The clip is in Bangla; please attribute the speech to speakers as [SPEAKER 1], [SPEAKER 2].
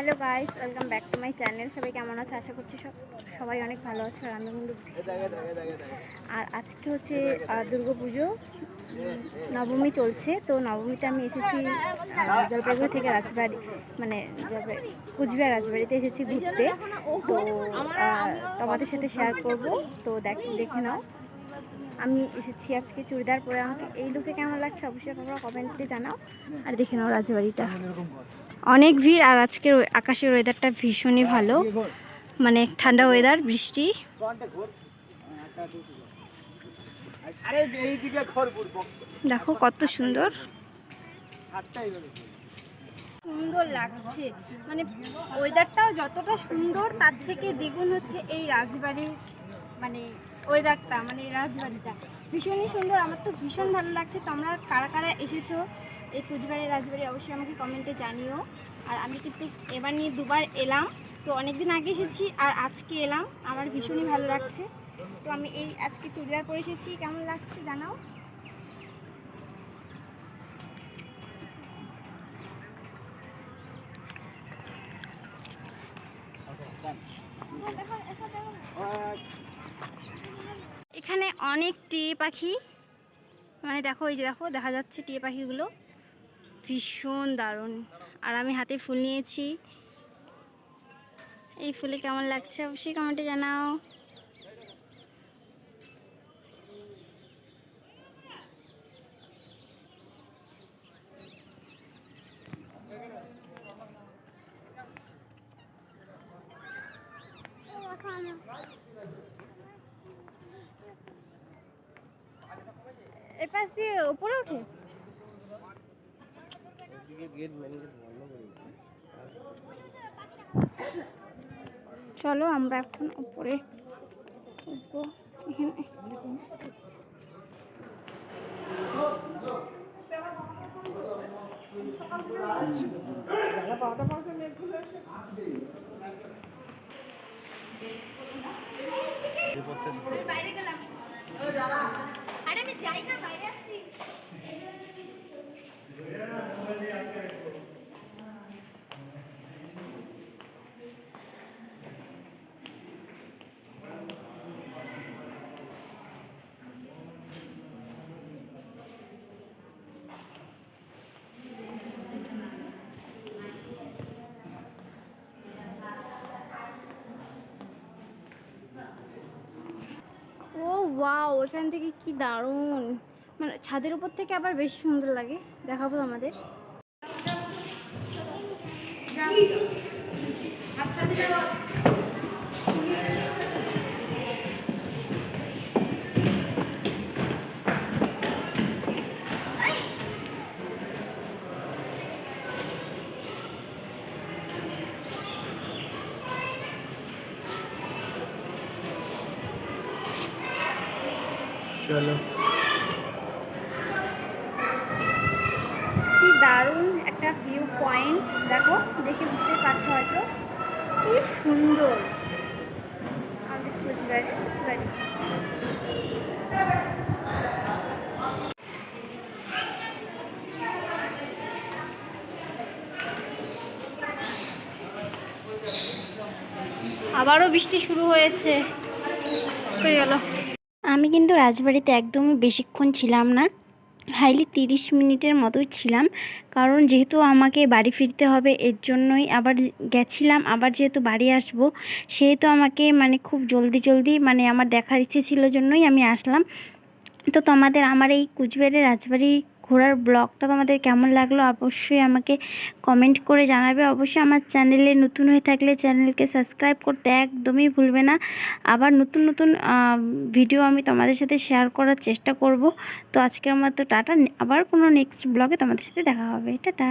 [SPEAKER 1] Hello guys, welcome back to my channel. সবাই কেমন আছে? আশা করছি সব সবাই অনেক ভালো আছে আর আমি কিন্তু আর আজকে হচ্ছে দুর্গা পুজো নবমী চলছে, তো নবমীতে আমি এসেছি জলপাইগুড়ি থেকে রাজবাড়ি মানে কুচবিহার রাজবাড়িতে এসেছি ঘুরতে। তো তোমাদের সাথে শেয়ার করব। তো দেখ দেখে নাও। আমি এসেছি আজকে চুড়িদার পরে। আমাকে এই লুকে কেমন লাগছে অবশ্যই তোমরা কমেন্টে জানাও। আর দেখে নাও রাজবাড়িটা। অনেক ভিড় আর আজকের আকাশের ওয়েদারটা ভীষণই ভালো। মানে ঠান্ডা ওয়েদার বৃষ্টি। দেখো কত সুন্দর। সুন্দর লাগছে। মানে ওয়েদারটাও যতটা সুন্দর, তার থেকে দ্বিগুণ হচ্ছে এই রাজবাড়ির মানে ওয়েদারটা মানে রাজবাড়িটা। ভীষণই সুন্দর আমার তো ভীষণ ভালো লাগছে। তোমরা কারা কারা এসেছ এই কুচবিহারের রাজবাড়ি অবশ্যই আমাকে কমেন্টে জানিও। আর আমি কিন্তু এবার নিয়ে দুবার এলাম তো অনেক দিন আগে এসেছি আর আজকে এলাম আমার ভীষণই ভালো লাগছে। তো আমি এই আজকে চুড়িদার পরে এসেছি কেমন লাগছে জানাও? অনেক টিয়ে পাখি। মানে দেখো, এই যে দেখো, দেখা যাচ্ছে টিয়ে পাখিগুলো। ভীষণ দারুণ। আর আমি হাতে ফুল নিয়েছি। এই ফুলে কেমন লাগছে অবশ্যই কমেন্টে জানাও। এর পাশ দিয়ে উপরে ওঠে চলো আমরা এখন উপরে উঠবো। এখানে বাইরে গেলাম। আরে আমি যাই না বাইরে আসছি। ওয়াও এখান থেকে কি দারুণ। মানে ছাদের উপর থেকে আবার বেশি সুন্দর লাগে। দেখাবো আমাদের
[SPEAKER 2] চলো।
[SPEAKER 1] কি দারুণ একটা ভিউ পয়েন্ট দেখো, দেখে বুঝতে পারছ হয়তো। কি সুন্দর। আমাদের কোচবিহারি আবারও বৃষ্টি শুরু হয়েছে। হয়ে গেল? আমি কিন্তু রাজবাড়িতে একদমই বেশিক্ষণ ছিলাম না, হাইলি তিরিশ মিনিটের মতোই ছিলাম। কারণ যেহেতু আমাকে বাড়ি ফিরতে হবে, এর জন্যই আবার গেছিলাম, আবার যেহেতু বাড়ি আসব, সেহেতু আমাকে মানে খুব জলদি জলদি মানে আমার দেখার ইচ্ছে ছিল জন্যই আমি আসলাম। তো তোমাদের আমার এই কুচবিহারের রাজবাড়ি ঘোরার ব্লগটা তোমাদের কেমন লাগল অবশ্যই আমাকে কমেন্ট করে জানাবে। অবশ্যই আমার চ্যানেলে নতুন হয়ে থাকলে চ্যানেলকে সাবস্ক্রাইব করতে একদমই ভুলবে না। আবার নতুন নতুন ভিডিও আমি তোমাদের সাথে শেয়ার করার চেষ্টা করব। তো আজকের মতো টাটা, আবার কোনো নেক্সট ব্লগে তোমাদের সাথে দেখা হবে। টাটা।